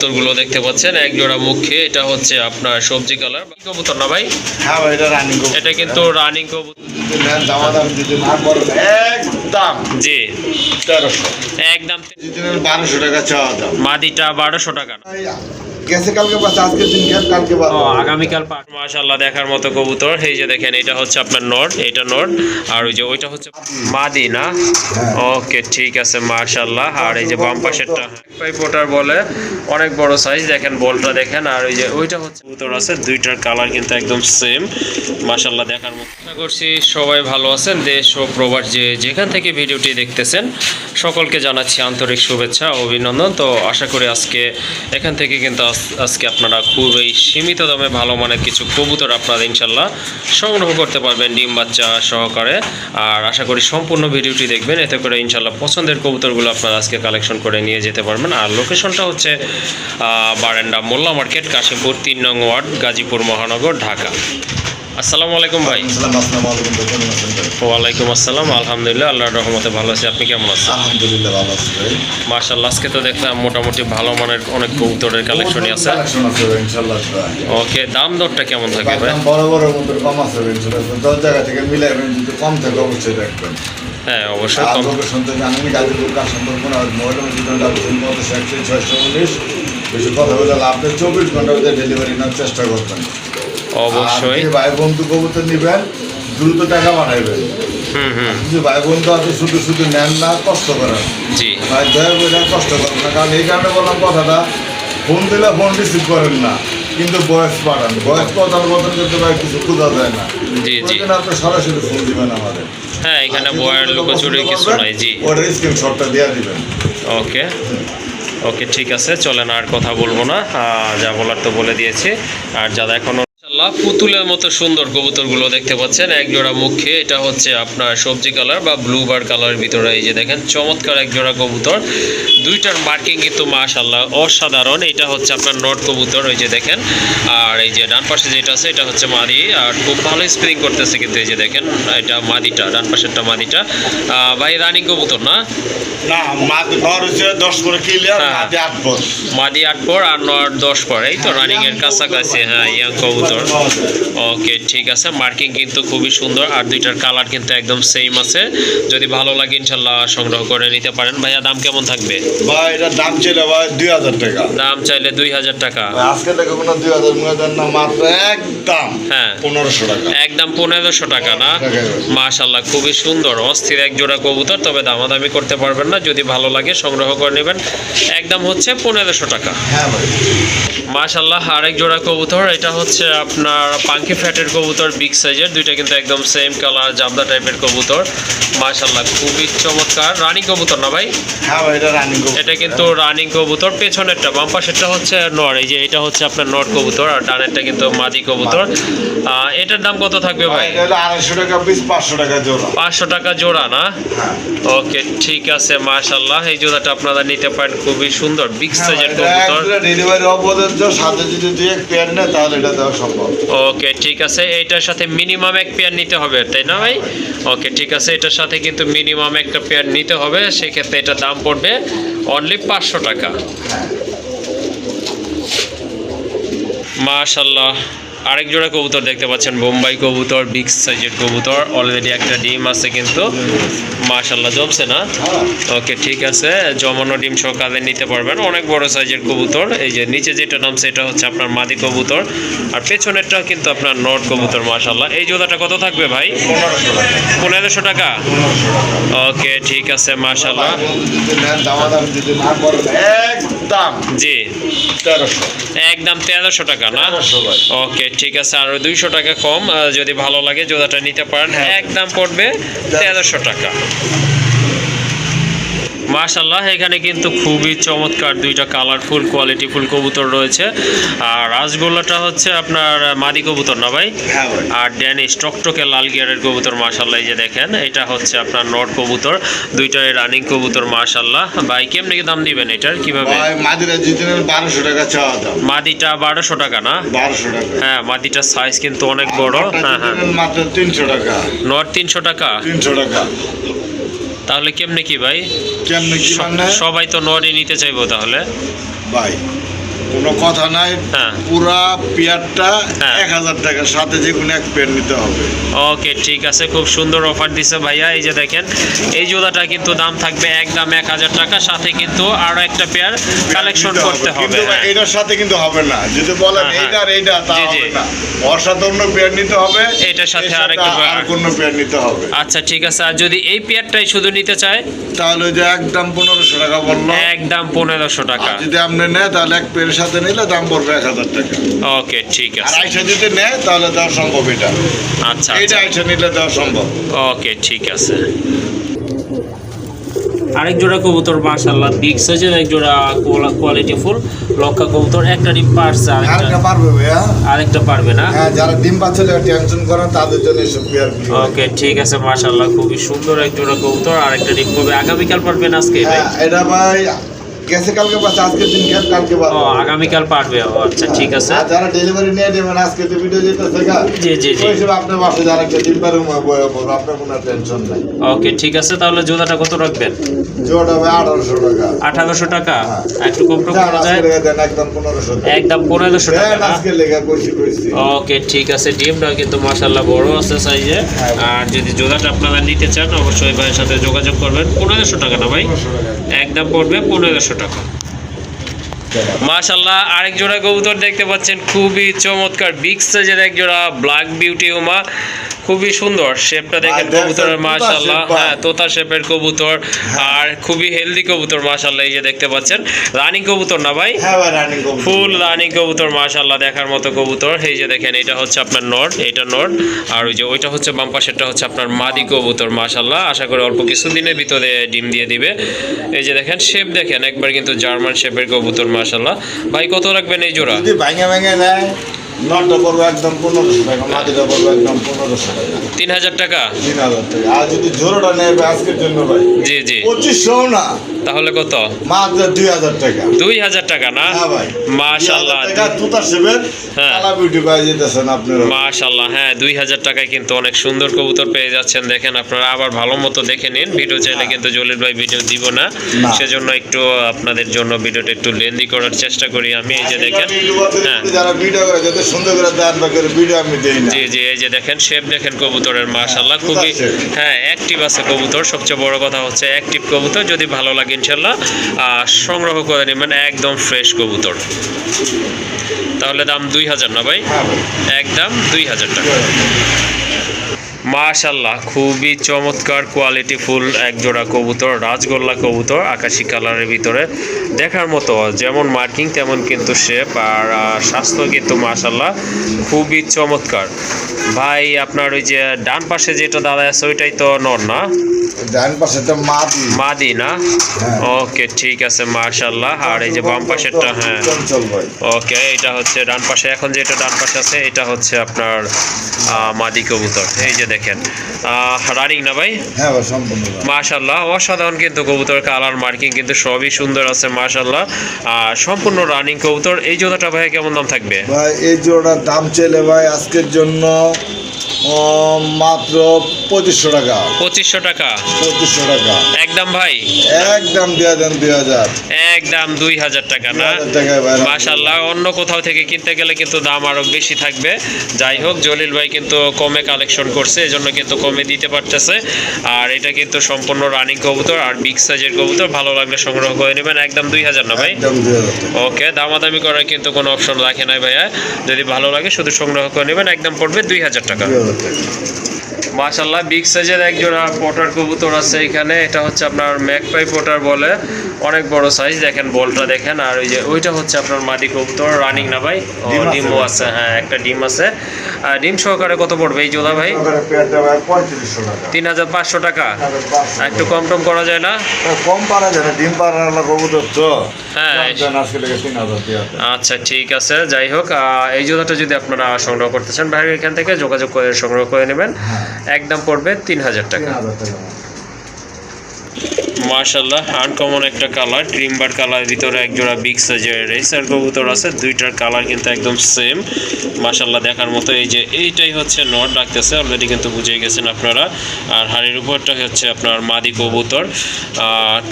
কবুতরগুলো দেখতে পাচ্ছেন। এক জোড়া মুখে এটা হচ্ছে আপনার সবজি কালার। কবুতর না ভাই? হ্যাঁ ভাই এটা রানিং এটা কিন্তু রানিং কবুতর। একদম। জি। 1300 একদম। যদি বারোশো টাকা চাওয়া দাম। মাদিটা বারোশো টাকা। না গেছে কালকে বাস আজকের দিন গেল কালকে বাস ও আগামীকাল মাশাল্লাহ দেখার মতো কবুতর। এই যে দেখেন এটা হচ্ছে আপনার নট এটা নট আর ওই যে ওইটা হচ্ছে মাদি না ওকে ঠিক আছে মাশাল্লাহ আর এই যে বাম পাশেরটা পাই পোটার বলে অনেক বড় সাইজ দেখেন বলটা দেখেন আর ওই যে ওইটা হচ্ছে কবুতর আছে। দুইটার কালার কিন্তু একদম সেম মাশাল্লাহ দেখার মতো। আশা করছি সবাই ভালো আছেন দেশ ও প্রবাস যে যেখান থেকে ভিডিওটি দেখতেছেন সকলকে জানাচ্ছি আন্তরিক শুভেচ্ছা অভিনন্দন। তো আশা করি আজকে এখান থেকে কিন্তু আজ- আজকে আপনারা খুবই সীমিত দামে ভালো মানের কিছু কবুতর আপনারা ইনশাল্লাহ সংগ্রহ করতে পারবেন ডিম বাচ্চা সহকারে। আর আশা করি সম্পূর্ণ ভিডিওটি দেখবেন, এতে করে ইনশাল্লাহ পছন্দের কবুতরগুলো আপনারা আজকে কালেকশন করে নিয়ে যেতে পারবেন। আর লোকেশনটা হচ্ছে বারেন্ডা মোল্লা মার্কেট কাশিমপুর তিন নং ওয়ার্ড, গাজীপুর মহানগর, ঢাকা। আসসালামু আলাইকুম ভাই। ওয়ালাইকুম আসসালাম আলহামদুলিল্লাহ আল্লাহর রহমতে ভালো আছি। আপনি কেমন আছেন? আলহামদুলিল্লাহ ভালো আছি ভাই। মার্শাল্লাহ আজকে তো দেখলাম মোটামুটি ভালো মানের অনেক কবুতরের কালেকশনই আছে। ইনশাআল্লাহ ওকে দাম দরটা কেমন থাকবে ভাই বড় বড় মতো কম আছে ইনশাআল্লাহ। দশ জায়গা থেকে মিলাইবেন যদি কম থাকে অবশ্যই হ্যাঁ অবশ্যই কম। গাজীপুর ছয়শো উনিশ। বেশি কথা বলে নেই চব্বিশ ঘণ্টার মধ্যে ডেলিভারি নেওয়ার চেষ্টা করবেন। অবশ্যই। ভাই বন্ধু কবুতর নিবেন দ্রুত টাকা হুম হুম। ভাই বন্ধু আছে শুধু শুধু নেন না কষ্ট করেন। জি। ভাই দয়া করে কষ্ট করেন না কারণ এই কারণে বললাম কথাটা ফোন দিলে ফোন রিসিভ করেন না কিন্তু বয়স পাঠান বয়স পাঠার মতন কিন্তু ভাই কিছু খোঁজা যায় না। জি, জি। আপনি সরাসরি ফোন দিবেন আমাদের। হ্যাঁ এখানে বয়ার লুকোচুরি কিছু নাই জি। ওটা স্ক্রিনশটটা দিয়ে দিবেন। ওকে। ওকে ঠিক আছে চলেন আর কথা বলব না। যা বলার তো বলে দিয়েছি। আর যারা এখনও মাশাআল্লাহ, পুতুলের মতো সুন্দর কবুতরগুলো দেখতে পাচ্ছেন। এক জোড়া মুখে এটা হচ্ছে আপনার সবজি কালার বা ব্লু বার কালারের ভিতরে এই যে দেখেন চমৎকার এক জোড়া কবুতর। দুইটার মার্কিং কিন্তু মাশাল্লাহ অসাধারণ। এটা হচ্ছে আপনার নট কবুতর ওই যে দেখেন। আর এই যে ডান পাশে যেটা আছে এটা হচ্ছে মাদি। আর খুব ভালো স্প্রিং করতেছে কিন্তু এই যে দেখেন এটা মাদিটা ডান পাশেরটা মাদিটা। ভাই রানিং কবুতর না? না মাছ ঘর হচ্ছে দশ করে ক্লিয়ার হ্যাঁ। আট মাদি আট পর আর নট দশ পর এই তো রানিং এর কাছাকাছি হ্যাঁ ইয়াং কবুতর। ওকে ঠিক আছে। মার্কিং কিন্তু খুবই সুন্দর। আর দুইটার কালার কিন্তু একদম সেম আছে। যদি ভালো লাগে ইনশাল্লাহ সংগ্রহ করে নিতে পারেন। ভাইয়া দাম কেমন থাকবে? ভাই এটার দাম ছিল ভাই দুই হাজার টাকা। দাম চাইলে দুই হাজার টাকা। আজকে থেকে কোনো দুই হাজার না মাত্র একদম হ্যাঁ। পনেরোশো টাকা। একদম পনেরোশো টাকা না? মাশাল্লাহ খুবই সুন্দর। অস্থির এক জোড়া কবুতর তবে দামাদামি করতে পারবেন না। যদি ভালো লাগে সংগ্রহ করে নেবেন। একদম হচ্ছে পনেরোশো টাকা। হ্যাঁ ভাই। মাশাল্লাহ আরেক জোড়া কবুতর। এটা হচ্ছে আপনার পাঙ্কি ফ্যাটের কবুতর বিগ সাইজের দুইটা কিন্তু একদম সেম কালার জামদা টাইপের কবুতর। মাশাল্লাহ খুবই চমৎকার। রানিং কবুতর না ভাই? হ্যাঁ ভাই এটা রানিং এটা কিন্তু রানিং কবুতর। পেছনেরটা বাম পাশেরটা হচ্ছে নর। এই যে এটা হচ্ছে আপনার নর কবুতর আর ডানেরটা কিন্তু মাদি কবুতর। এটার দাম কত থাকবে ভাই? এটা হলো আড়াইশো টাকা পিস পাঁচশো টাকা জোড়া। পাঁচশো টাকা জোড়া না? হ্যাঁ। ওকে ঠিক আছে মাশাল্লাহ এই জোড়াটা আপনারা নিতে পারেন খুবই সুন্দর বিগ সাইজের কবুতর। ডেলিভারি অপদার্থ সাথে যদি দুই এক পেয়ার নেয় তাহলে এটা দেওয়া সম্ভব। ওকে, ঠিক আছে। এইটার সাথে মিনিমাম এক পেয়ার নিতে হবে, তাই না ভাই? ওকে, ঠিক আছে। এটার সাথে কিন্তু মিনিমাম একটা পেয়ার নিতে হবে, সেক্ষেত্রে এটা দাম পড়বে অনলি পাঁচশো টাকা। মাশাল্লাহ আরেক জোড়া কবুতর দেখতে পাচ্ছেন বোম্বাই কবুতর বিগ সাইজের কবুতর। অলরেডি একটা ডিম আছে কিন্তু মাশাল্লাহ জমছে না। ওকে ঠিক আছে জমানো ডিম সকালে নিতে পারবেন। অনেক বড় সাইজের কবুতর এই যে নিচে যেটা নামছে এটা হচ্ছে আপনার মাদি কবুতর। আর পেছনেরটা কিন্তু আপনার নট কবুতর মাশাল্লাহ এই জোড়াটা কত থাকবে ভাই? পনেরোশো টাকা। ওকে ঠিক আছে মাশাল্লাহ জি। তেরোশো একদম তেরোশো টাকা না? ওকে ঠিক আছে আর দুইশো টাকা কম যদি ভালো লাগে জোড়াটা নিতে পারেন। হ্যাঁ। একদম পড়বে তেরোশো টাকা। মাশাল্লাহ এখানে কিন্তু খুবই চমৎকার দুইটা কালারফুল কোয়ালিটিফুল কবুতর রয়েছে। আর রাসগোল্লাটা হচ্ছে আপনার মাদি কবুতর না ভাই? হ্যাঁ। আর ড্যানিশ টকটকে লাল গিয়ারের কবুতর মাশাল্লাহ এই যে দেখেন এটা হচ্ছে আপনার নট কবুতর দুইটাই রানিং কবুতর মাশাল্লাহ ভাই কেমনি কি দাম দিবেন এটার? কীভাবে? বারোশো টাকা চাওয়া দাম। মাদিটা বারোশো টাকা না? বারোশো টাকা। হ্যাঁ মাদিটার সাইজ কিন্তু অনেক বড়। হ্যাঁ হ্যাঁ। মাত্র তিনশো টাকা। নট তিনশো টাকা? তিনশো টাকা। তাহলে কেমনে কি ভাই? কেমনে কি মানে? সবাই তো নরে নিতে চাইব তাহলে। ভাই কোনো কথা নাই হ্যাঁ। পুরা পেয়ারটা হ্যাঁ। এক হাজার টাকার সাথে যে কোনো এক পেয়ার নিতে হবে ওকে ঠিক আছে খুব সুন্দর অফার দিছে ভাইয়া এই যে দেখেন এই জুতাটা কিন্তু দাম থাকবে একদম এক হাজার টাকা সাথে কিন্তু আরও একটা পেয়ার কালেকশন করতে হবে হ্যাঁ। এটার সাথে কিন্তু হবে না যদি বলেন। এইটা আর এইটা তা। হবে না ওর পেয়ার নিতে হবে এটার সাথে আরেকটা আর কোনো পেয়ার নিতে হবে আচ্ছা ঠিক আছে আর যদি এই পেয়ারটাই শুধু নিতে চায় তাহলে যে একদম পনেরোশো টাকা বলল একদম পনেরোশো টাকা যদি আপনি নেয় তাহলে এক পেয়ারের সাথে নিলে দাম পড়বে এক হাজার টাকা। ওকে ঠিক আর আইসা যদি নেয় তাহলে দেওয়া সম্ভব এটা। আচ্ছা এইটা আচ্ছা। আইসা নিলে দেওয়া সম্ভব। ওকে ঠিক আছে। আরেক জোড়া কবুতর মাশাল্লাহ বিগ সাইজের এক জোড়া কোয়ালিটি ফুল লক্ষা কবুতর একটা ডিম পারছে আরেকটা আরেকটা পারবে ভাইয়া। আরেকটা পারবে না? হ্যাঁ যারা ডিম পাচ্ছে টেনশন করেন তাদের জন্য এসব পেয়ার ওকে ঠিক আছে মাশাল্লাহ খুবই সুন্দর এক জোড়া কবুতর আর একটা ডিম কবে? আগামীকাল পারবেন আজকে ভাই? হ্যাঁ এটা ভাই গেছে কালকে পাচ্ছে দিন কালকে ও আগামীকাল পারবে আচ্ছা ঠিক আছে। আর যারা ডেলিভারি নিয়ে নেবেন আজকে তো ভিডিও যেতেছে গা। জি জি জি। হিসেবে আপনার বাসে যারা একটা ডিম পারে আপনার কোনো টেনশন নাই। ওকে ঠিক আছে তাহলে জোড়াটা কত রাখবেন? জোটা ভাই আঠারোশো টাকা। আঠারোশো টাকা? হ্যাঁ। একটু কম টম করা যায়? দেন একদম পনেরোশো একদম পনেরোশো টাকা আজকে কইছি কইছি। ওকে ঠিক আছে ডিমটা কিন্তু মাশাল্লাহ বড় আছে সাইজে হ্যাঁ। আর যদি জোড়াটা আপনারা নিতে চান অবশ্যই ভাইয়ের সাথে যোগাযোগ করবেন। পনেরোশো টাকা না ভাই? একদম পড়বে পনেরোশো টাকা মাশাল্লাহ আরেক জোড়া কবুতর দেখতে পাচ্ছেন, খুবই চমৎকার বিগ সাইজের এক জোড়া ব্ল্যাক বিউটি উমা খুবই সুন্দর। শেপটা দেখেন কবুতরের মাশাল্লাহ হ্যাঁ তোতা শেপের কবুতর। আর খুবই হেলদি কবুতর মাশাল্লাহ এই যে দেখতে পাচ্ছেন। রানিং কবুতর না ভাই? হ্যাঁ ভাই রানিং কবুতর। ফুল রানিং কবুতর মাশাল্লাহ দেখার মতো কবুতর। এই যে দেখেন এটা হচ্ছে আপনার নট এটা নট আর ওই যে ওইটা হচ্ছে বাম পাশেরটা হচ্ছে আপনার মাদি কবুতর মাশাল্লাহ আশা করি অল্প কিছুদিনের ভিতরে ডিম দিয়ে দিবে। এই যে দেখেন শেপ দেখেন একবার কিন্তু জার্মান শেপের কবুতর মাশাল্লাহ ভাই কত রাখবেন এই জোড়া? যদি ভাঙে ভাঙে নেয় নটটা পড়বে একদম পনেরোশো টাকা মাটিটা পড়বে একদম পনেরোশো টাকা। তিন হাজার টাকা? তিন হাজার টাকা। আর যদি জোরোটা নেবে আজকের জন্য ভাই। জি জি। পঁচিশশো না। তাহলে কত? মাত্র দুই হাজার টাকা। দুই হাজার টাকা না? হ্যাঁ ভাই। মাশাল্লাহ দুই সেবেন হ্যাঁ। কালা বিউটি পাই যেতেছেন আপনারা মাশাল্লাহ হ্যাঁ দুই হাজার টাকায় কিন্তু অনেক সুন্দর কবুতর পেয়ে যাচ্ছেন। দেখেন আপনারা আবার ভালো মতো দেখে নিন। ভিডিও চাইলে কিন্তু জলিল ভাই ভিডিও দিব না। সেজন্য একটু আপনাদের জন্য ভিডিওটা একটু লেন্দি করার চেষ্টা করি আমি। এই যে দেখেন হ্যাঁ। যারা ভিডিও করে যাতে সুন্দর করে দেন করে ভিডিও আমি দেই না। জি জি এই যে দেখেন শেপ দেখেন কবুতরের মাশাল্লাহ হ্যাঁ, খুবই হ্যাঁ অ্যাক্টিভ আছে কবুতর। সবচেয়ে বড় কথা হচ্ছে অ্যাক্টিভ কবুতর। যদি ভালো লাগে ইনশাল্লাহ আর সংগ্রহ করে নেবেন একদম ফ্রেশ কবুতর। তাহলে দাম দুই হাজার না হ্যাঁ ভাই। একদম দুই হাজার টাকা। মাশাল্লাহ খুবই চমৎকার কোয়ালিটি ফুল এক জোড়া কবুতর রাজগোল্লা কবুতর আকাশি কালারের ভিতরে দেখার মতো যেমন মার্কিং তেমন কিন্তু শেপ আর স্বাস্থ্য কিন্তু মাশাল্লাহ খুবই চমৎকার। ভাই আপনার ওই যে ডান পাশে যেটা দাদা আছে ওইটাই তো নর না? ডান পাশে তো মাদি। মাদি না? হ্যাঁ। ওকে ঠিক আছে মাশাল্লাহ আর এই যে বাম পাশেরটা হ্যাঁ। ওকে এটা হচ্ছে ডান পাশে এখন যেটা ডান পাশে আছে এটা হচ্ছে আপনার মাদি কবুতর। এই যে দেখেন। রানিং না ভাই? হ্যাঁ সম্পূর্ণ মাশাল্লাহ অসাধারণ কিন্তু কবুতর কালার মার্কিং কিন্তু সবই সুন্দর আছে মাশাল্লাহ আর সম্পূর্ণ রানিং কবুতর। এই জোড়াটা ভাই কেমন দাম থাকবে? ভাই এই জোড়ার দাম চাইলে ভাই আজকের জন্য মাত্র পঁচিশশো টাকা। পঁচিশশো টাকা। পঁচিশশো টাকা। একদম ভাই। একদম দিয়ে দেন দুই হাজার। একদম দুই হাজার টাকা না? হাজার মাশাল্লাহ অন্য কোথাও থেকে কিনতে গেলে কিন্তু দাম আরও বেশি থাকবে। যাই হোক জলিল ভাই কিন্তু কমে কালেকশন করছে এজন্য কিন্তু কমে দিতে পারতেছে। আর এটা কিন্তু সম্পূর্ণ রানিং কবুতর আর বিগ সাইজের কবুতর ভালো লাগলে সংগ্রহ করে নেবেন। একদম দুই হাজার না ভাই? দুই হাজার ওকে দামাদামি করার কিন্তু কোনো অপশন রাখে নাই ভাইয়া। যদি ভালো লাগে শুধু সংগ্রহ করে নেবেন একদম পড়বে দুই হাজার টাকা। দুই হাজার টাকা মাশাল্লাহ বিগ সাইজের এক জোড়া পটার কবুতর আছে এখানে। এটা হচ্ছে আপনার ম্যাকপাই পটার বলে। অনেক বড় সাইজ দেখেন বলটা দেখেন। আর ওই যে ওইটা হচ্ছে আপনার মাটি কবুতর রানিং না ভাই? ডিমও আছে হ্যাঁ একটা ডিম আছে। আর ডিম সহকারে কত পড়বে এই জোড়া ভাই? তিন হাজার পাঁচশো টাকা। একটু কম টম করা যায় না? কম পারা যায় না ডিম আলাদা কবুতর তো। হ্যাঁ। আচ্ছা ঠিক আছে যাই হোক। এই জোড়াটা যদি আপনারা সংগ্রহ করতে চান ভাই এখান থেকে যোগাযোগ করে সংগ্রহ করে নেবেন। একদম পড়বে তিন হাজার টাকা। মার্শাল্লাহ আনকমন একটা কালার ক্রিমবার কালার ভিতরে এক জোড়া বিগ সাইজের রেসার কবুতর আছে দুইটার কালার কিন্তু একদম সেম মার্শাল্লাহ দেখার মতো এই যে এইটাই হচ্ছে নট ডাকতেছে অলরেডি কিন্তু বুঝে গেছেন আপনারা। আর হাড়ির উপরটা হচ্ছে আপনার মাদি কবুতর।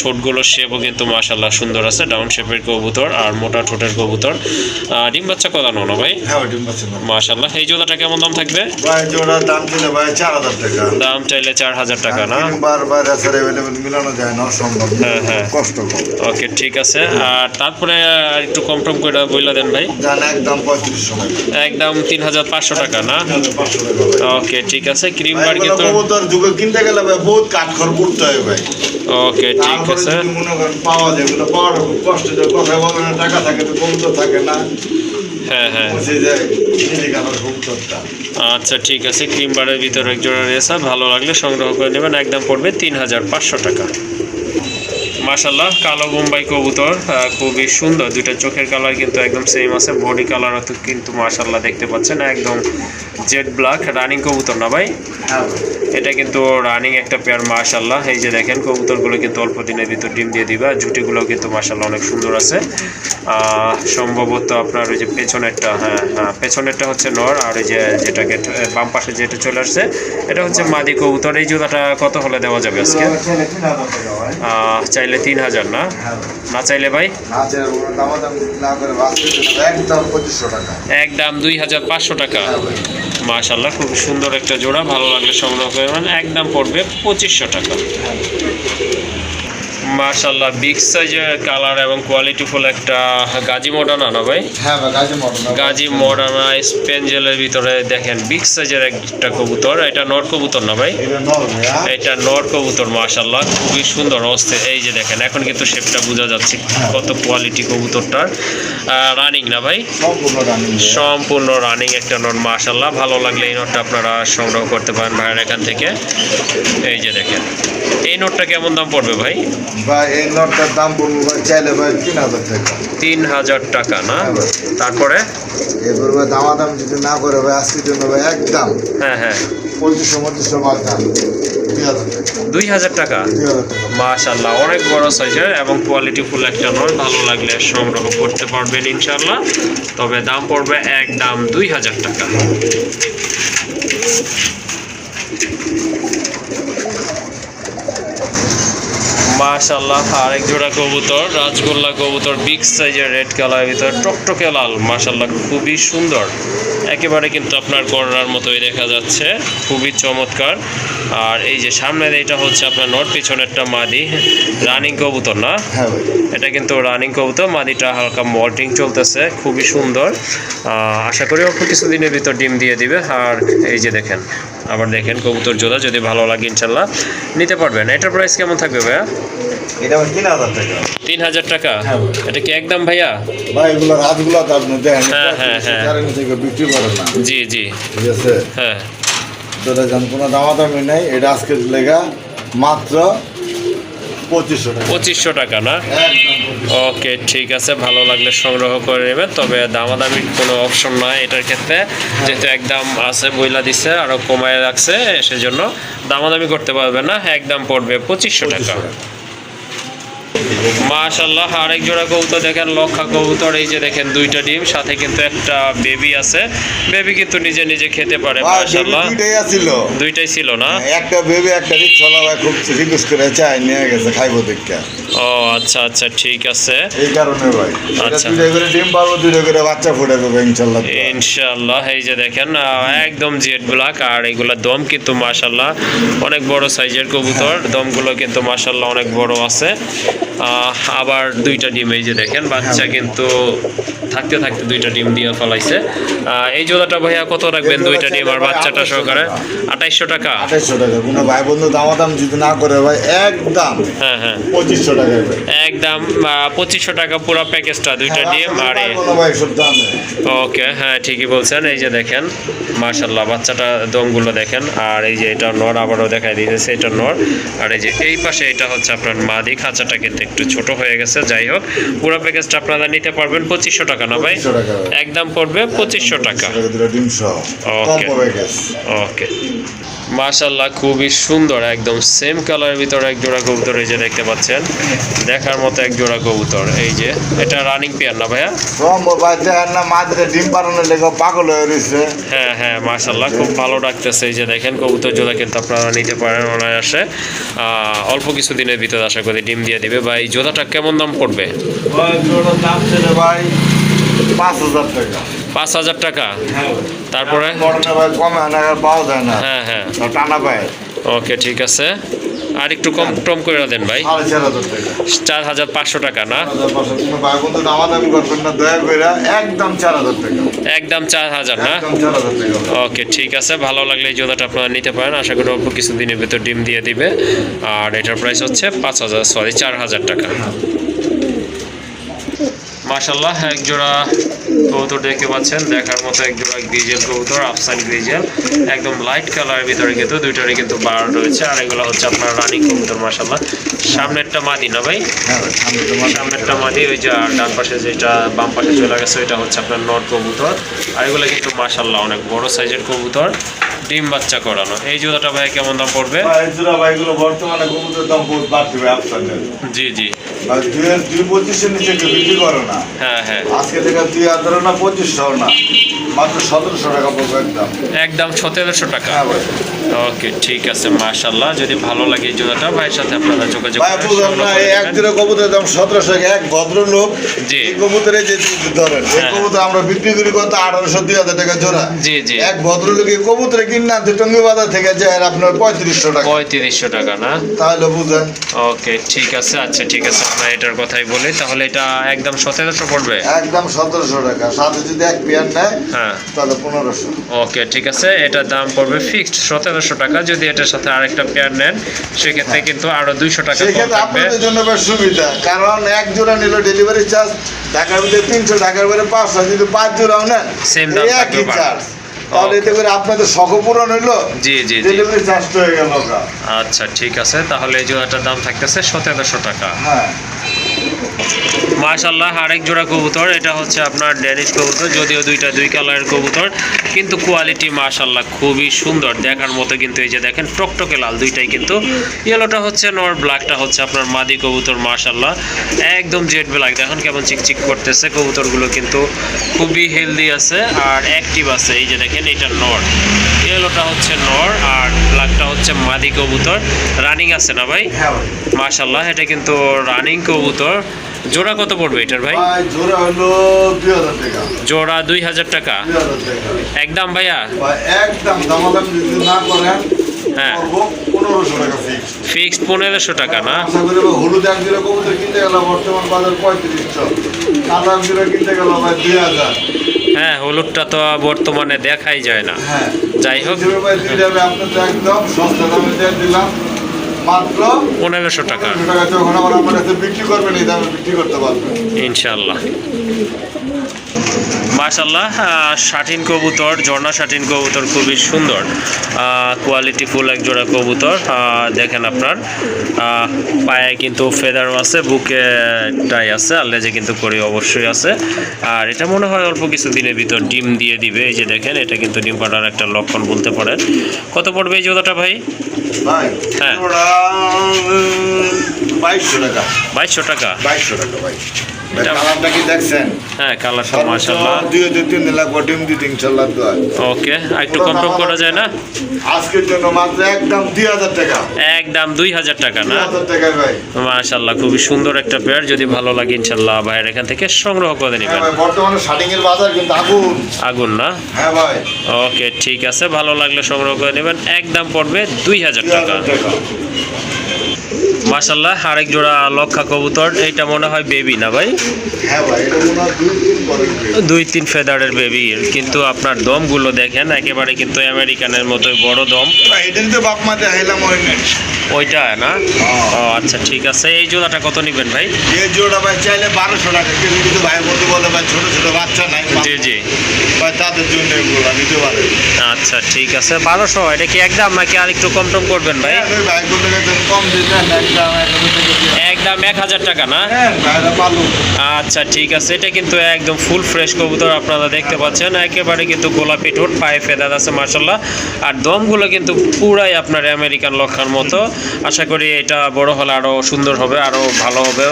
ঠোঁটগুলোর শেপও কিন্তু মার্শাল্লাহ সুন্দর আছে ডাউন শেপের কবুতর আর মোটা ঠোঁটের কবুতর। আর ডিম বাচ্চা কদানো না ভাই? হ্যাঁ না মার্শাল্লাহ এই জোড়াটা কেমন দাম থাকবে? দাম চাইলে চার হাজার টাকা। না? বারবার মিলানো যায় সম্ভব। হ্যাঁ, হ্যাঁ। কষ্ট ওকে ঠিক আছে। আর তারপরে একটু কম টম করে বইলা দেন ভাই। একদম তিন হাজার পাঁচশো টাকা না। ওকে ঠিক আছে। ক্রিম ভাই, বার কিন্তু যুগে কিনতে গেলে ভাই বহুত কাঠখড় করতে হয় ভাই। ওকে ঠিক আছে। মনে করেন পাওয়া যায় এগুলো খুব কষ্ট কথা বলবেন না, টাকা থাকে তো কবুতর থাকে না। হ্যাঁ হ্যাঁ। আচ্ছা ঠিক আছে। ক্রিম বারের ভিতরে এক জোড়া রেসা ভালো লাগলে সংগ্রহ করে নেবেন। একদম পড়বে তিন হাজার পাঁচশো টাকা। মাশাল্লাহ কালো বোম্বাই কবুতর খুবই সুন্দর। দুইটা চোখের কালার কিন্তু একদম সেম আছে বডি কালার কিন্তু মাশাল্লাহ দেখতে পাচ্ছেন একদম জেড ব্ল্যাক রানিং কবুতর না ভাই? হ্যাঁ। এটা কিন্তু রানিং একটা পেয়ার মাশাল্লাহ এই যে দেখেন কবুতরগুলো কিন্তু অল্প দিনের ভিতর ডিম দিয়ে দিবে জুটিগুলো কিন্তু মাশাল্লাহ অনেক সুন্দর আছে। সম্ভবত আপনার ওই যে পেছনেরটা হ্যাঁ হ্যাঁ পেছনেরটা হচ্ছে নর আর ওই যে যেটাকে বাম পাশে যেটা চলে আসছে এটা হচ্ছে মাদি কবুতর। এই জোড়াটা কত হলে দেওয়া যাবে আজকে? ছেলে চাইলে তিন হাজার না? হ্যাঁ না চাইলে ভাই এক দাম একদম দুই হাজার পাঁচশো টাকা। হ্যাঁ মাশাল্লাহ খুব সুন্দর একটা জোড়া ভালো লাগলে সংগ্রহ করবেন একদম পড়বে পঁচিশশো টাকা। মাশাল্লাহ বিগ সাইজের কালার এবং কোয়ালিটি ফুল একটা গাজি মডার্ন আনা ভাই। হ্যাঁ গাজি মডার্না স্পেঞ্জেলের ভিতরে দেখেন বিগ সাইজের একটা কবুতর। এটা নর কবুতর না ভাই? এটা নর নর কবুতর মাশাল্লাহ খুবই সুন্দর অবস্থা। এই যে দেখেন এখন কিন্তু শেপটা বোঝা যাচ্ছে কত কোয়ালিটি কবুতরটার। রানিং না ভাই? সম্পূর্ণ রানিং একটা নোট মাশাল্লাহ ভালো লাগলে এই নোটটা আপনারা সংগ্রহ করতে পারেন ভাইয়ের এখান থেকে। এই যে দেখেন এই নোটটা কেমন দাম পড়বে ভাই? ভাই এই নটটার দাম পড়বে ভাই চাইলে ভাই তিন হাজার টাকা। তিন হাজার টাকা না? তারপরে? এরপর ভাই দামাদাম যদি না করে ভাই আজকের জন্য ভাই একদম হ্যাঁ হ্যাঁ। পঁচিশশো পঁচিশশো বাদ দাম। দুই হাজার টাকা। দুই হাজার টাকা? দুই হাজার টাকা। মাশাল্লাহ অনেক বড় সাইজের এবং কোয়ালিটি ফুল একটা নয়। ভালো লাগলে সংগ্রহ করতে পারবেন ইনশাল্লাহ তবে দাম পড়বে এক দাম দুই হাজার টাকা। মাশাল্লাহ আরেক জোড়া কবুতর রাজগোল্লা কবুতর বিগ সাইজের রেড কালার ভিতর টকটকে লাল মাশাল্লাহ খুবই সুন্দর। একেবারে কিন্তু আপনার করোনার মতোই দেখা যাচ্ছে খুবই চমৎকার। আর এই যে সামনের এটা হচ্ছে আপনার নট পিছনেরটা মাদি রানিং কবুতর না? হ্যাঁ এটা কিন্তু রানিং কবুতর মাদিটা হালকা মল্টিং চলতেছে খুবই সুন্দর। আশা করি অল্প কিছুদিনের ভিতর ডিম দিয়ে দিবে। আর এই যে দেখেন আবার দেখেন কবুতর জোড়া যদি ভালো লাগে ইনশাল্লাহ নিতে পারবেন। এটার প্রাইস কেমন থাকবে ভাইয়া? এটা তিন হাজার টাকা। তিন হাজার টাকা? হ্যাঁ এটা কি একদম ভাইয়া? ভাই এগুলো রাতগুলো তো আপনি দেখেন হ্যাঁ, হ্যাঁ, হ্যাঁ। বিক্রি করেন না। জি জি। ঠিক আছে? হ্যাঁ। তো যেন কোনো দামাদামি নেই এটা আজকে লেগা মাত্র পঁচিশশো টাকা। না? ওকে ঠিক আছে ভালো লাগলে সংগ্রহ করে নেবেন তবে দামাদামির কোনো অপশন নয় এটার ক্ষেত্রে। যেহেতু একদম আছে বইলা দিচ্ছে আরও কমায় রাখছে সেজন্য দামাদামি করতে পারবেন না একদম পড়বে পঁচিশশো টাকা। মাশাল্লাহ আরেক জোড়া কবুতর দেখেন লক্ষা কবুতর এই যে দেখেন দুইটা ডিম সাথে কিন্তু একটা বেবি আছে। বেবি কিন্তু নিজে নিজে খেতে পারে মাশাল্লাহ দুইটাই আছিল। দুইটাই ছিল না? একটা বেবি একটা ভাই খুব রিকোয়েস্ট করে চাই নিয়ে গেছে খাইবো দেখা। ও আচ্ছা আচ্ছা ঠিক আছে। এই কারণে ভাই। আচ্ছা। দুইটা করে ডিম পারব দুইটা করে বাচ্চা ফুটে দেবো ইনশাল্লাহ ইনশাল্লাহ এই যে দেখেন একদম জেড ব্ল্যাক আর এগুলা দম কিন্তু মাশাল্লাহ অনেক বড় সাইজের কবুতর। দমগুলো কিন্তু মাশাল্লাহ অনেক বড় আছে। আবার দুইটা ডিম এই যে দেখেন বাচ্চা কিন্তু থাকতে থাকতে দুইটা ডিম দিয়ে ফলাইছে। এই জোড়াটা ভাইয়া কত রাখবেন দুইটা ডিম আর বাচ্চাটা সহকারে? আঠাইশশো টাকা? আঠাইশশো টাকা। কোনো ভাই বন্ধু দামাদাম যদি না করে ভাই একদম হ্যাঁ হ্যাঁ। পঁচিশশো ভাই। একদম পঁচিশশো টাকা পুরো প্যাকেজটা দুইটা ডিম আর ওকে হ্যাঁ ঠিকই বলছেন। এই যে দেখেন মার্শাল্লাহ বাচ্চাটা দমগুলো দেখেন। আর এই যে এটা নর আবারও দেখাই দিয়েছে এটা নর। আর এই যে এই পাশে এটা হচ্ছে আপনার মাদি খাঁচাটা কিন্তু একটু ছোট হয়ে গেছে। যাই হোক পুরো প্যাকেজটা আপনারা নিতে পারবেন পঁচিশশো টাকা না ভাই? 2500 টাকা একদম পড়বে পঁচিশশো টাকা। ওকে মাশাল্লাহ খুবই সুন্দর একদম সেম কালারের ভিতরে এক জোড়া কবুতর এই যে দেখতে পাচ্ছেন। দেখার মতো এক জোড়া কবুতর এই যে। এটা রানিং পেয়ার না ভাইয়া? ডিম পাড়ানোর লেগে পাগল হয়ে রয়েছে। হ্যাঁ হ্যাঁ মাশাল্লাহ খুব ভালো ডাকতেছে। এই যে দেখেন কবুতর জোড়া কিন্তু আপনারা নিতে পারেন অনায়াসে। অল্প কিছু দিনের ভিতরে আশা করি ডিম দিয়ে দিবে। ভাই জোড়াটা কেমন দাম পড়বে? ভাই পাঁচ হাজার টাকা। পাঁচ হাজার টাকা? হ্যাঁ। তারপরে? পাওয়া যায় না। হ্যাঁ হ্যাঁ। টানা পায়। ওকে ঠিক আছে। আর একটু কম টম করে দেন ভাই। চার হাজার পাঁচশো টাকা না? একদম চার হাজার না? ওকে ঠিক আছে। ভালো লাগলে এই জোড়াটা আপনারা নিতে পারেন। আশা করি অল্প কিছু দিনের ভিতর ডিম দিয়ে দিবে। আর এটার প্রাইস হচ্ছে পাঁচ হাজার সরি চার হাজার টাকা। মাশাল্লাহ এক জোড়া কবুতর দেখতে পাচ্ছেন দেখার মতো এক জোড়া গ্রিজেল কবুতর আফসান গ্রিজেল একদম লাইট কালারের ভিতরে কিন্তু দুইটারই কিন্তু বার রয়েছে। আর এগুলো হচ্ছে আপনার রানিং কবুতর মাশাল্লাহ সামনেরটা মাদি না ভাই? হ্যাঁ সামনেরটা মাদি। ওই যে আর ডান পাশে যেটা বাম পাশে চলে গেছে ওইটা হচ্ছে আপনার নট কবুতর। আর এগুলো কিন্তু মাশাল্লাহ অনেক বড় সাইজের কবুতর ডিম বাচ্চা করানো। এই জোড়াটা ভাই কেমন দাম পড়বে? বর্তমানে দাম জি জি। ভাই দুই দুই পঁচিশের নিচে বিক্রি করো না। হ্যাঁ হ্যাঁ। আজকে থেকে দুই হাজার না পঁচিশশো না মাত্র সতেরোশো টাকা পড়বে একদম। একদম সতেরোশো টাকা। হ্যাঁ ওকে ঠিক আছে মাশাল্লাহ যদি ভালো লাগে এই জোড়াটা ভাইয়ের সাথে আপনারা যোগাযোগ ভাই বুঝলাম না এই এক নেবেন। দিনের কবুতরের দাম সতেরোশো এক ভদ্রলোক জি। এই কবুতরে যে ধরেন এই হ্যাঁ। কবুতর আমরা বিক্রি করি কত? আঠারোশো দুই হাজার টাকা জোড়া। জি জি। এক ভদ্রলোক এই কবুতরে কিনে আনতে টঙ্গি বাজার থেকে যায় আর আপনার পঁয়ত্রিশশো টাকা। পঁয়ত্রিশশো টাকা না? তাহলে ওকে ঠিক আছে আচ্ছা ঠিক আছে আমরা এটার কথাই বলি। তাহলে এটা একদম সতেরোশো পড়বে? একদম সতেরোশো টাকা। সাথে যদি এক পেয়ার নেয় হ্যাঁ। তাহলে পনেরোশো। ওকে ঠিক আছে। এটার দাম পড়বে ফিক্সড সতেরোশো টাকা। যদি এটার সাথে আরেকটা পেয়ার নেন সেক্ষেত্রে কিন্তু আরও দুইশো টাকা সেক্ষেত্রে আপনাদের জন্য বেশ সুবিধা কারণ এক জোড়া নিল ডেলিভারি চার্জ ঢাকার মধ্যে তিনশো ঢাকার বাইরে পাঁচশো যদি পাঁচ জোড়াও নেন Same দাম একই চার্জ তাহলে এতে করে আপনাদের শখ পূরণ হইল জি জি ডেলিভারি চার্জটা হয়ে গেল আচ্ছা ঠিক আছে। তাহলে এই জোড়াটার দাম থাকতেছে সতেরোশো টাকা। হ্যাঁ। মাশাল্লাহ আরেক জোড়া কবুতর এটা হচ্ছে আপনার ড্যানিশ কবুতর যদিও দুইটা দুই কালারের কবুতর কিন্তু কোয়ালিটি মাশাল্লাহ খুবই সুন্দর। দেখার মতো কিন্তু এই যে দেখেন টকটকে লাল দুইটাই কিন্তু ইয়েলোটা হচ্ছে নর ব্ল্যাকটা হচ্ছে আপনার মাদি কবুতর মাশাল্লাহ একদম জেড ব্ল্যাক দেখুন কেমন চিকচিক করতেছে কবুতরগুলো কিন্তু খুবই হেলদি আছে আর অ্যাক্টিভ আছে এই যে দেখেন এটা নর। ইয়েলোটা হচ্ছে নর আর ব্ল্যাকটা হচ্ছে মাদি কবুতর। রানিং আছে না ভাই? হ্যাঁ ভাই। মাশাল্লাহ এটা কিন্তু রানিং কবুতর। জোড়া কত পড়বে এটার ভাই? জোড়া হলো দুই হাজার টাকা। জোড়া দুই হাজার টাকা। একদম ভাইয়া? একদম দামাদাম না করেন হ্যাঁ। ফিক্সড পনেরোশো টাকা না? আশা হলুদ এক কবুতর কিনতে গেল বর্তমান বাজার পঁয়ত্রিশশো কালো এক জোড়া কিনতে গেল ভাই দুই হাজার। হ্যাঁ হলুদটা তো বর্তমানে দেখাই যায় না। হ্যাঁ। যাই হোক। আপনার একদম সস্তা দামে দিয়ে দিলাম। মাত্র পনেরোশো টাকা। যখন আবার আমার কাছে বিক্রি করবেন এই দামে বিক্রি করতে পারবেন। ইনশাল্লাহ মাশাল্লাহ শাটিন কবুতর ঝর্ণা শাটিন কবুতর খুবই সুন্দর। কোয়ালিটি ফুল এক জোড়া কবুতর দেখেন আপনার। পায়ে কিন্তু ফেদারও আছে বুকে টাই আছে আর লেজে কিন্তু করি অবশ্যই আছে। আর এটা মনে হয় অল্প কিছু দিনের ভিতর ডিম দিয়ে দিবে এই যে দেখেন এটা কিন্তু ডিম পাটার একটা লক্ষণ বলতে পারেন। কত পড়বে এই জোড়াটা ভাই? ভাই হ্যাঁ। বাইশশো টাকা। বাইশশো টাকা। বাইশশো টাকা ভাই কালারটা কি দেখছেন? হ্যাঁ কালারটা মাশাল্লাহ দুই দুই তিন দিন লাগবে ডিম দিতে ইনশাল্লাহ তো ওকে একটু কম টম করা যায় না? আজকের জন্য মাত্র একদম দুই হাজার টাকা। একদম দুই হাজার টাকা না? হাজার টাকায় ভাই। মাশাল্লাহ খুবই সুন্দর একটা পেয়ার। যদি ভালো লাগে ইনশাল্লাহ ভাইয়ের এখান থেকে সংগ্রহ করে হ্যাঁ নেবেন। বর্তমানে শার্টিং এর বাজার কিন্তু আগুন। আগুন না? হ্যাঁ ভাই। ওকে ঠিক আছে। ভালো লাগলে সংগ্রহ করে নেবেন। একদম পড়বে দুই হাজার দুই টাকা। মাশাল্লাহ আরেক জোড়া লক্ষা কবুতর এইটা মনে হয় বেবি না ভাই? হ্যাঁ দুই তিন ফেদারের বেবি কিন্তু আপনার দমগুলো দেখেন একেবারে কিন্তু আমেরিকানের মতোই বড় দম। ওইটা না? হ্যাঁ। ও আচ্ছা ঠিক আছে। এই জোড়াটা কত নেবেন ভাই? এই জোড়া ভাই চাইলে বারোশো টাকা কিন্তু ভাই বলতে বলে ভাই ছোট ছোট বাচ্চা নাই জি জি। ভাই তাদের জন্য নিতে পারে। আচ্ছা ঠিক আছে। বারোশো এটা কি একদম নাকি আর একটু কম টম করবেন ভাই? হ্যাঁ, ভাই কম দিবেন একদম এক হাজার টাকা না? হ্যাঁ আচ্ছা ঠিক আছে। এটা কিন্তু একদম ফুল ফ্রেশ কবুতর আপনারা দেখতে পাচ্ছেন। একেবারে কিন্তু গোলাপি ঠোঁট পায়ে ফেদার আছে মার্শাল্লাহ আর দমগুলো কিন্তু পুরাই আপনার আমেরিকান লক্ষার মতো। আশা করি এটা বড় হলে আরও সুন্দর হবে আরও ভালো হবে।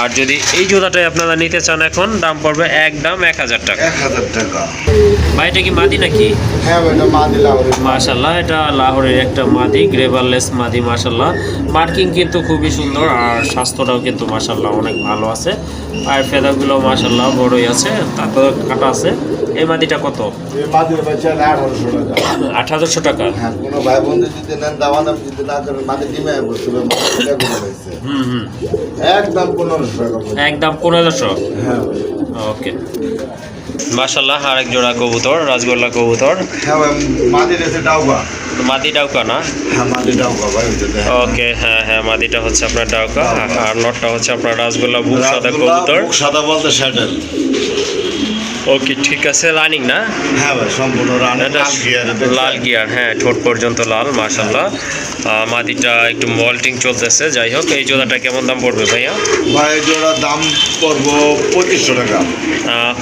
আর যদি এই জোড়াটাই আপনারা নিতে চান এখন দাম পড়বে একদম এক হাজার টাকা। এক হাজার টাকা। ভাই এটা কি মাদি নাকি? হ্যাঁ এটা মা দিলাম মাশাল্লাহ এটা লাহোরের একটা মাদি গ্রেভারলেস মাদি মাশাল্লাহ মার্কিং কিন্তু খুবই সুন্দর আর স্বাস্থ্যটাও কিন্তু মাশাল্লাহ অনেক ভালো আছে। আর ফেদাগুলো মাসাল্লাহ বড়ই আছে তারপর কাটা আছে। এই মাদিটা কত? আঠারোশো টাকা। হ্যাঁ কোনো ভাই বন্ধু যদি নেন দাওয়া দাম যদি না করেন ডিমে একদম পনেরোশো। একদম পনেরোশো? হ্যাঁ। ওকে। মাশাল্লাহ আরেক জোড়া কবুতর রাজগোল্লা কবুতর। হ্যাঁ মাদি ডাউকা। না? হ্যাঁ। ওকে হ্যাঁ হ্যাঁ মাদিটা হচ্ছে আপনার ডাউকা আর নটটা হচ্ছে আপনার রাজগোল্লা বুক সাদা কবুতর। সাদা বলতে স্যাটেল ওকে ঠিক আছে রানিং না? হ্যাঁ ভাই সম্পূর্ণ লাল গিয়ারে? লাল গিয়ার হ্যাঁ ঠোঁট পর্যন্ত লাল মাশাল্লাহ আহ, মাদিটা একটু মল্টিং চলতেছে যাই হোক এই জোড়াটা কেমন দাম পড়বে ভাইয়া? ভাই জোড়া দাম পড়ব পঁচিশশো টাকা।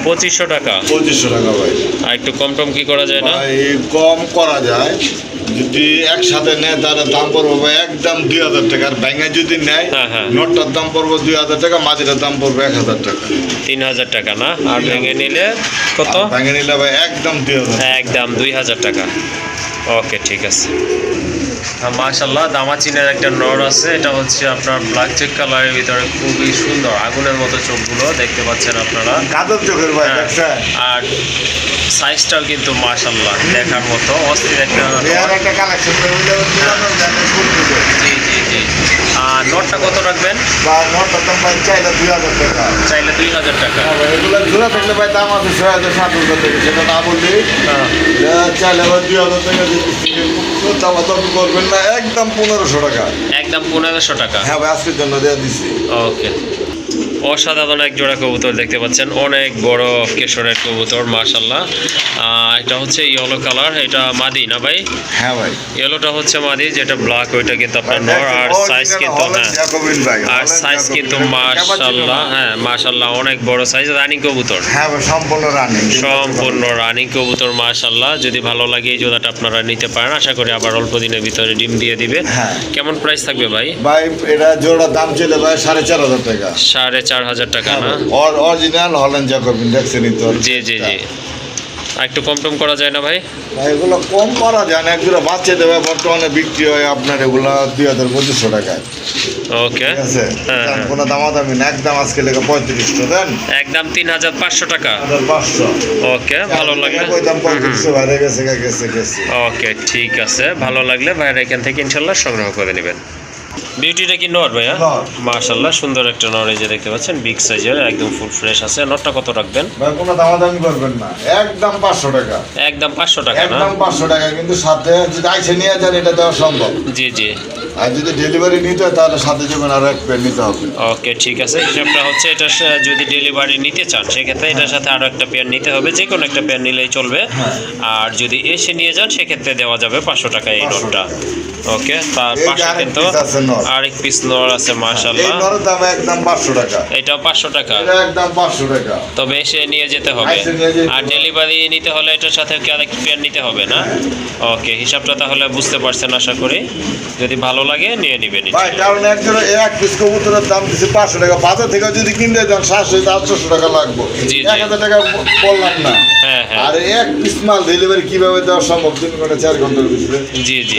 পঁচিশশো টাকা? পঁচিশশো টাকা ভাই। আর একটু কম টম কি করা যায় না? ভাই কম করা যায়। যদি একসাথে নেয় তাহলে দাম পড়ব ভাই একদম দুই হাজার টাকা। আর ব্যাঙে যদি নেয় হ্যাঁ, হ্যাঁ। নটটার দাম পড়ব দুই হাজার টাকা মাঝিটার দাম পড়বে এক হাজার টাকা। তিন হাজার টাকা না? আর ভেঙে নিলে কত? ব্যাঙে নিলে ভাই একদম দুই হাজার একদম দুই হাজার টাকা। ওকে ঠিক আছে। মাশাল্লাহ দামাচিনের একটা নর আছে। এটা হচ্ছে আপনার ব্ল্যাক চেক কালারের ভিতরে খুবই সুন্দর আগুনের মতো চোখগুলো দেখতে পাচ্ছেন আপনারা। কাদের চোখের ভাই হ্যাঁ, আর সাইজটাও কিন্তু মাশাল্লাহ দেখার মতো। অস্থির একটা জি জি জি। আর নটটা কত রাখবেন? বা নটটার দাম ভাই চাইলে দুই হাজার টাকা। চাইলে দুই হাজার টাকা। এগুলো জোড়া থাকলে ভাই দাম আছে ছয় হাজার সাত হাজার টাকা। সেটা না বললি হ্যাঁ। চাইলে ভাই দুই হাজার টাকা করবেন না একদম পনেরোশো টাকা। একদম পনেরোশো টাকা। হ্যাঁ ভাই আজকের জন্য দেওয়া দিচ্ছি। ওকে। অসাধারণ এক জোড়া কবুতর দেখতে পাচ্ছেন। অনেক বড় কেশরের কবুতর মাশাল্লাহ এটা হচ্ছে ইয়েলো কালার এটা মাদি না ভাই? হ্যাঁ ভাই। ইয়েলোটা হচ্ছে মাদি যেটা ব্ল্যাক ওইটা কিন্তু আপনার নর আর সাইজ কিন্তু হ্যাঁ। আর সাইজ কিন্তু মাশাল্লাহ হ্যাঁ মাশাল্লাহ অনেক বড় সাইজ রানিং কবুতর। হ্যাঁ সম্পূর্ণ রানিং। সম্পূর্ণ রানিং। কবুতর মাশাল্লাহ যদি ভালো লাগে এই জোড়াটা আপনারা নিতে পারেন। আশা করি আবার অল্প দিনের ভিতরে ডিম দিয়ে দিবে। হ্যাঁ। কেমন প্রাইস থাকবে ভাই? ভাই এটা জোড়া দাম ছিল ভাই সাড়ে চার হাজার টাকা। সাড়ে চার হাজার টাকা না? অরিজিনাল জ্যাকবিন তো? জি জি জি। একটু কম টম করা যায় না ভাই? এগুলো কম করা যায় না। একজোড়া বাচ্চা দেবে বর্তমানে বিক্রি হয় আপনার এগুলা দুই হাজার পঁচিশশো টাকায়। ওকে। ঠিক আছে? হ্যাঁ, হ্যাঁ। কোনো দামাদামি না। একদম আজকে পঁয়ত্রিশশো দেন? একদম তিন হাজার পাঁচশো টাকা। পাঁচশো। ওকে ভালো লাগলে। ওই দাম পঁয়ত্রিশশো বাইরে গেছে গেছে গেছে ওকে ঠিক আছে। ভালো লাগলে ভাইরা এখান থেকে ইনশাল্লাহ সংগ্রহ করে নেবেন। বিউটিটা কি নর ভাইয়া। মাশাল্লাহ সুন্দর একটা নর এই যে দেখতে পাচ্ছেন বিগ সাইজের একদম ফুল ফ্রেশ আছে। নরটা কত রাখবেন? ভাই কোনো দামাদামি করবেন না। একদম পাঁচশো টাকা। একদম পাঁচশো টাকা না? একদম পাঁচশো টাকা কিন্তু সাথে যদি আইসে নিয়ে যান এটা দেওয়া সম্ভব। জি জি। আর যদি ডেলিভারি নিতে হয় তাহলে সাথে যাবেন আরও এক পেয়ার নিতে হবে। ওকে ঠিক আছে। হিসাবটা হচ্ছে এটা যদি ডেলিভারি নিতে চান সেক্ষেত্রে এটার সাথে আরও একটা পেয়ার নিতে হবে। যে কোনো একটা পেয়ার নিলেই চলবে। হ্যাঁ। আর যদি এসে নিয়ে যান সেক্ষেত্রে দেওয়া যাবে পাঁচশো টাকা এই 500 নোটটা ওকে তার পাশে কিন্তু। আরেক পিস নর আছে মাশাআল্লাহ। এই নরের দাম একদম পাঁচশো টাকা। এটাও পাঁচশো টাকা। এটা একদম পাঁচশো টাকা। তবে এসে নিয়ে যেতে হবে। আর ডেলিভারি নিতে হলে এটার সাথে কি আরেক পেয়ার নিতে হবে না? ওকে হিসাবটা তাহলে বুঝতে পারছেন আশা করি। যদি ভালো লাগে নিয়ে নেবেন ভাই কারণ একজনের এক পিস কবুতরের দাম দিচ্ছে পাঁচশো টাকা। বাজার থেকে যদি কিনতে যান সাতশো আটশোশো টাকা লাগবে। জি, জি। এক হাজার টাকা বললাম না। হ্যাঁ হ্যাঁ। আর এক পিস মাল ডেলিভারি কীভাবে দেওয়া সম্ভব? তিন ঘণ্টা চার ঘণ্টার ভিতরে। জি জি।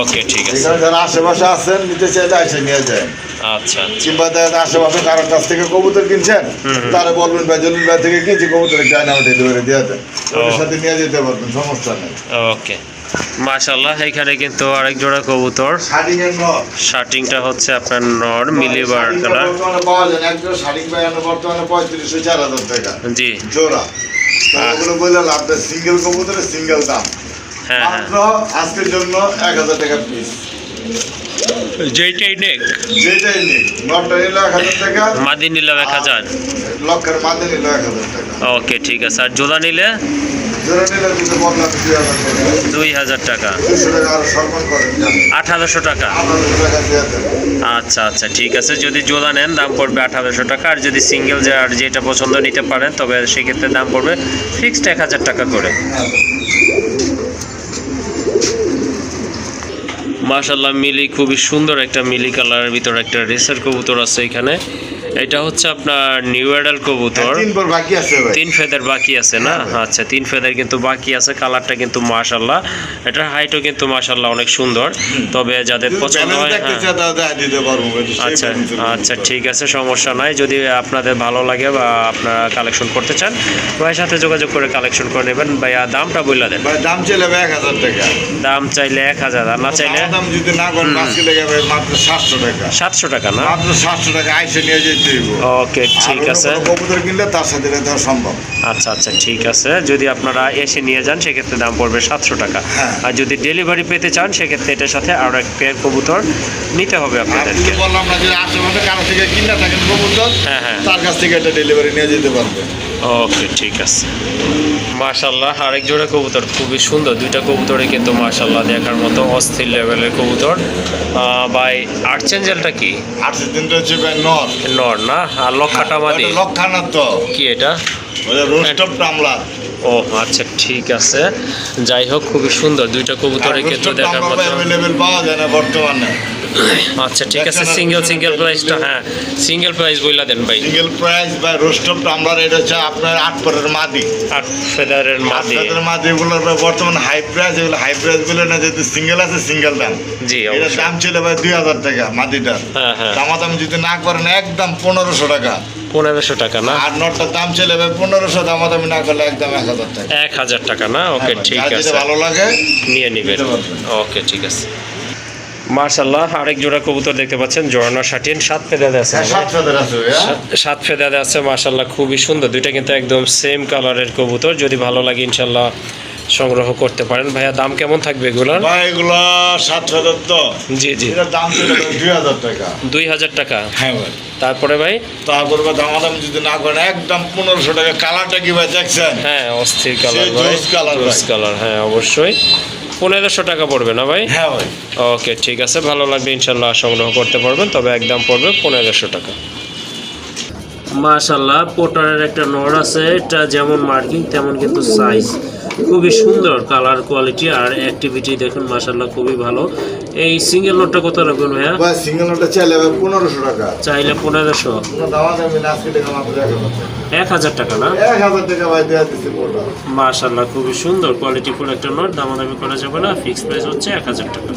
ওকে ঠিক আছে। আশেপাশে আছেন নিতে চাইলে আইসে নিয়ে যায় আচ্ছা। কিংবা দেখা আশেপাশে কারোর কাছ থেকে কবুতর কিনছেন তারা বলবেন ভাই জলিল ভাই থেকে কিনছি কবুতর একটা ডেলিভারি দিয়ে দেন। ওদের সাথে নিয়ে যেতে পারবেন সমস্যা নেই। ওকে। মাশাল্লাহ এখানে কিন্তু আরেক জোড়া কবুতর। শাড়ি এর নর। শার্টিংটা হচ্ছে আপনার নর মিলিবার শাড়িটা কালার বর্তমানে পাওয়া যায় জি। জোড়া। ওগুলো সিঙ্গেল কবুতরের সিঙ্গেল দাম। হ্যাঁ হ্যাঁ। মাত্র আজকের জন্য এক হাজার টাকা পিস যেইটাই নেক। যেটাই নেই নটটা নিল এক হাজার টাকা। মাদি নিলাম এক হাজার। লক্ষের মাঝে নিল এক হাজার টাকা। ওকে ঠিক আছে। আর জোড়া নিলে? দুই হাজার টাকা। দুই হাজার টাকা। আচ্ছা আচ্ছা ঠিক আছে। যদি জোড়া নেন দাম পড়বে আঠারোশো টাকা। আর যদি সিঙ্গেল যে আর যেটা পছন্দ নিতে পারেন তবে সেক্ষেত্রে দাম পড়বে ফিক্সড এক হাজার টাকা করে। মাশাল্লাহ মিলি খুবই সুন্দর একটা মিলি কালারের ভিতরে একটা রেসার কবুতর আছে এখানে। এটা হচ্ছে আপনার নিউ অ্যাডাল কবুতর। তিন বাকি আছে ফেদার বাকি আছে না? আচ্ছা তিন ফেদার কিন্তু বাকি আছে কালারটা কিন্তু মাশাল্লাহ এটার হাইটও কিন্তু মাশাল্লাহ অনেক সুন্দর। তবে যাদের পছন্দ হয় হ্যাঁ। আচ্ছা আচ্ছা ঠিক আছে সমস্যা নাই। যদি আপনাদের ভালো লাগে বা আপনারা কালেকশন করতে চান ভাইয়ের সাথে যোগাযোগ করে কালেকশন করে নেবেন। ভাইয়া দামটা বললা দেন। দাম ভাই এক হাজার টাকা। দাম চাইলে এক হাজার আর না চাইলে দাম যদি না করেন মাত্র সাতশো টাকা। সাতশো টাকা না? মাত্র সাতশো টাকা আইসে নিয়ে ওকে ঠিক আছে। কবুতর কিনলে তার সাথে দেওয়া সম্ভব। আচ্ছা আচ্ছা ঠিক আছে। যদি আপনারা এসে নিয়ে যান সেক্ষেত্রে দাম পড়বে সাতশো টাকা। হ্যাঁ। আর যদি ডেলিভারি পেতে চান সেক্ষেত্রে এটার সাথে আরও এক পেয়ার কবুতর নিতে হবে আপনাদেরকে। বললাম না যে আশেপাশে কারও থেকে কিনে থাকেন কবুতর হ্যাঁ, হ্যাঁ। তার কাছ থেকে এটা ডেলিভারি নিয়ে যেতে পারবে। ওকে ঠিক আছে। মাশাল্লাহ আরেক জোড়া কবুতর খুবই সুন্দর। দুইটা কবুতরে কিন্তু মাশাল্লাহ দেখার মতো অস্থির লেভেলের কবুতর। বাই আর্চেঞ্জেলটা কি? দিনটা হচ্ছে ভাই নর। নর না? আর লক্ষাটা মাদি ওটা লক্ষানার তো। কি এটা? ওটা রোস্টপ টামলা ও আচ্ছা ঠিক আছে। যাই হোক খুবই সুন্দর। দুইটা কবুতরে কিন্তু দেখার মতো। অ্যাভেলেবেল পাওয়া যায় না বর্তমানে। আচ্ছা ঠিক আছে সিঙ্গেল সিঙ্গেল প্রাইসটা হ্যাঁ সিঙ্গেল প্রাইস বইলা দেন ভাই। সিঙ্গেল প্রাইস বা রোস্টপ টামলার এটা হচ্ছে আপনার আট পরের মাদি। আট ফেদারের আট মাদি। পরের মাদি এগুলোর বর্তমানে হাই প্রাইস এগুলো হাই প্রাইসগুলো না যেহেতু সিঙ্গেল আছে সিঙ্গেল দাম। জি অবশ্যই। দাম ছিল ভাই দুই হাজার টাকা মাদিটার। হ্যাঁ হ্যাঁ। দামাদাম যদি না করেন একদম পনেরোশো টাকা। পনেরোশো টাকা না? আর নটটার দাম চলে ভাই পনেরোশো দামাদামি না করলে একদম এক হাজার টাকা। এক হাজার টাকা না? ওকে হ্যাঁ ঠিক আছে। ভালো লাগে নিয়ে নিবেন। ওকে ঠিক আছে। মার্শাল্লাহ আরেক জোড়া কবুতর দেখতে পাচ্ছেন জোড়ানো শাটিন সাত ফেদাদে আছে। হ্যাঁ সাত ফেদাদে আছে মার্শাল্লাহ খুবই সুন্দর। দুইটা কিন্তু একদম সেম কালারের কবুতর যদি ভালো লাগে ইনশাল্লাহ সংগ্রহ করতে পারেন। ভাইয়া দাম কেমন থাকবে এগুলোর? ভাই এগুলো সাত হাজার তো। জি জি। এটার দাম ছিল দুই হাজার টাকা। দুই হাজার টাকা? হ্যাঁ ভাই। তারপরে ভাই? তারপরে ভাই দামাদামি যদি না করেন একদম পনেরোশো টাকা কালারটা কি ভাই দেখছেন? হ্যাঁ অস্থির কালার ভাই। জোস কালার হ্যাঁ অবশ্যই। পনেরোশো টাকা পড়বে না ভাই? হ্যাঁ ভাই। ওকে ঠিক আছে। ভালো লাগবে ইনশাল্লাহ সংগ্রহ করতে পারবেন। তবে একদম পড়বে পনেরোশো টাকা। মাশাল্লাহ পোটারের একটা নর আছে। এটা যেমন মার্কিং তেমন কিন্তু সাইজ খুবই সুন্দর কালার কোয়ালিটি আর অ্যাক্টিভিটি দেখুন মাসাল্লাহ খুবই ভালো। এই সিঙ্গেল নোটটা কত রাখবেন ভাইয়া? ভাই সিঙ্গেল নোটটা চাইলে পনেরোশো টাকা। চাইলে পনেরোশো। এক হাজার টাকা। না? এক হাজার টাকা ভাই দেওয়া দিচ্ছে পোটা মাশাল্লাহ খুবই সুন্দর কোয়ালিটি ফুল একটা নোট দামাদামি করা যাবে না ফিক্স প্রাইস হচ্ছে এক হাজার টাকা।